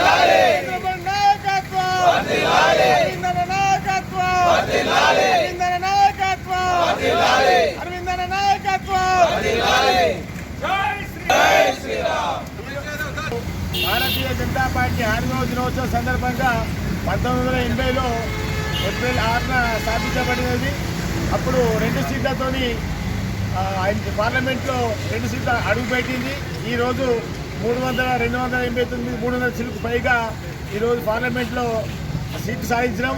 నరేంద్రబాబు నాయకత్వం! నరేంద్రబాబు నాయకత్వం! అరవిందన నాయకత్వం. భారతీయ జనతా పార్టీ ఆరుగవ దినోత్సవం సందర్భంగా పంతొమ్మిది వందల ఎనభైలో ఏప్రిల్ ఆరున స్థాపించబడినది. అప్పుడు రెండు సీట్లతోని పార్లమెంట్లో రెండు సీట్ల అడుగుపెట్టింది ఈరోజు మూడు వందల రెండు వందల ఎనభై తొమ్మిది మూడు వందల సీట్లకు పైగా ఈరోజు పార్లమెంట్లో సీటు సాధించడం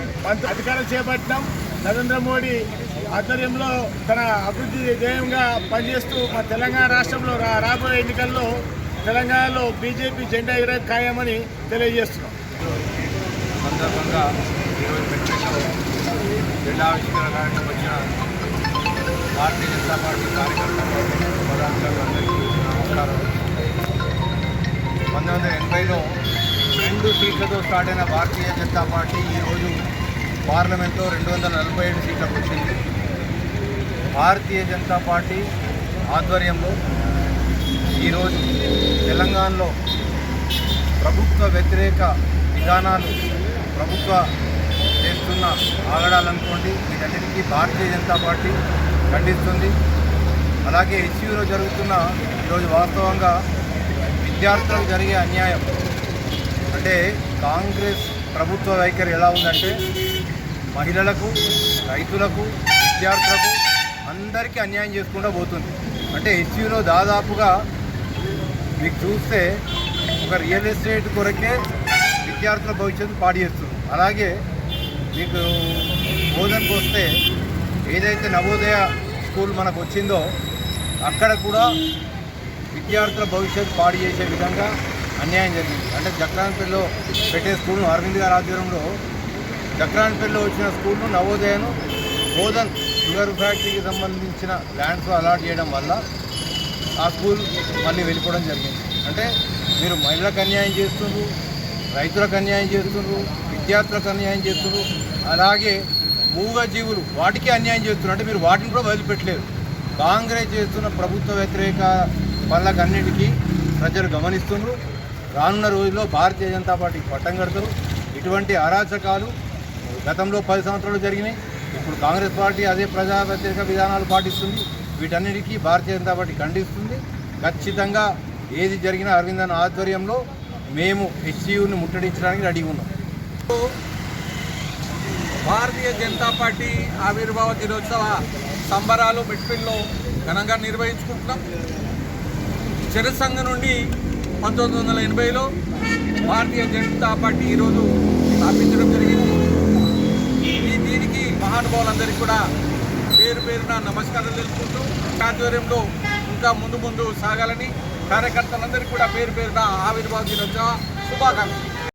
అధికారం చేపట్టడం నరేంద్ర మోడీ ఆధ్వర్యంలో తన అభివృద్ధి ధ్యేయంగా పనిచేస్తూ మా తెలంగాణ రాష్ట్రంలో రా రాబోయే ఎన్నికల్లో తెలంగాణలో బీజేపీ జెండా ఎగర ఖాయమని తెలియజేస్తున్నాం. సందర్భంగా కార్యక్రమం వచ్చిన భారతీయ జనతా పార్టీ కార్యకర్తలు పదార్థాలందరికీ నమస్కారం. పంతొమ్మిది వందల ఎనభైలో రెండు సీట్లతో స్టార్ట్ అయిన భారతీయ జనతా పార్టీ ఈరోజు పార్లమెంట్లో రెండు వందల నలభై ఏడు సీట్లకు వచ్చింది. భారతీయ జనతా పార్టీ ఆధ్వర్యంలో ఈరోజు తెలంగాణలో ప్రభుత్వ వ్యతిరేక విధానాలు ప్రభుత్వ చేస్తున్న ఆగడాలనుకోండి వీటన్నిటికీ భారతీయ జనతా పార్టీ ఖండిస్తుంది. అలాగే హెచ్యూలో జరుగుతున్న ఈరోజు వాస్తవంగా విద్యార్థులకు జరిగే అన్యాయం. అంటే కాంగ్రెస్ ప్రభుత్వ వైఖరి ఎలా ఉందంటే మహిళలకు రైతులకు విద్యార్థులకు అందరికీ అన్యాయం చేసుకుంటూ పోతుంది. అంటే హెచ్యూలో దాదాపుగా మీకు చూస్తే ఒక రియల్ ఎస్టేట్ కొరకే విద్యార్థుల భవిష్యత్తు పాడు చేస్తుంది. అలాగే మీకు బోధనకు వస్తే ఏదైతే నవోదయ స్కూల్ మనకు వచ్చిందో అక్కడ కూడా విద్యార్థుల భవిష్యత్తు పాడు చేసే విధంగా అన్యాయం జరిగింది. అంటే జక్రాంతిలో పెట్టే స్కూల్ను అరవింద్ గారి ఆధ్వర్యంలో చక్రాన్పల్లిలో వచ్చిన స్కూల్ను నవోదయను బోధన్ షుగర్ ఫ్యాక్టరీకి సంబంధించిన ల్యాండ్స్ అలాట్ చేయడం వల్ల ఆ స్కూల్ మళ్ళీ వెళ్ళిపోవడం జరిగింది. అంటే మీరు మహిళలకు అన్యాయం చేస్తున్నారు రైతులకు అన్యాయం చేస్తున్నారు విద్యార్థులకు అన్యాయం చేస్తున్నారు అలాగే మూగ జీవులు వాటికి అన్యాయం చేస్తున్నారు. అంటే మీరు వాటిని కూడా వదిలిపెట్టలేరు. కాంగ్రెస్ చేస్తున్న ప్రభుత్వ వ్యతిరేక పనులకన్నిటికీ ప్రజలు గమనిస్తున్నారు. రానున్న రోజుల్లో భారతీయ జనతా పార్టీకి పట్టం కడతారు. ఇటువంటి అరాచకాలు గతంలో పది సంవత్సరాలు జరిగినాయి. ఇప్పుడు కాంగ్రెస్ పార్టీ అదే ప్రజా వ్యతిరేక విధానాలు పాటిస్తుంది. వీటన్నిటికీ భారతీయ జనతా పార్టీ ఖండిస్తుంది. ఖచ్చితంగా ఏది జరిగినా అరవిందన్ ఆధ్వర్యంలో మేము హెచ్సియుని ముట్టడించడానికి రెడీ ఉన్నాం. భారతీయ జనతా పార్టీ ఆవిర్భావ దినోత్సవ సంబరాలు మిట్పిల్లో ఘనంగా నిర్వహించుకుంటున్నాం. జనసంఘ నుండి పంతొమ్మిది వందల ఎనభైలో భారతీయ జనతా పార్టీ ఈరోజు స్థాపించడం జరిగింది. మహానుభావులందరికీ కూడా పేరు పేరున నమస్కారం తెలుపుకుంటూ ఆధ్వర్యంలో ఇంకా ముందు ముందు సాగాలని కార్యకర్తలందరికీ కూడా పేరు పేరున ఆవిర్భావ దినోత్సవ శుభాకాంక్షలు.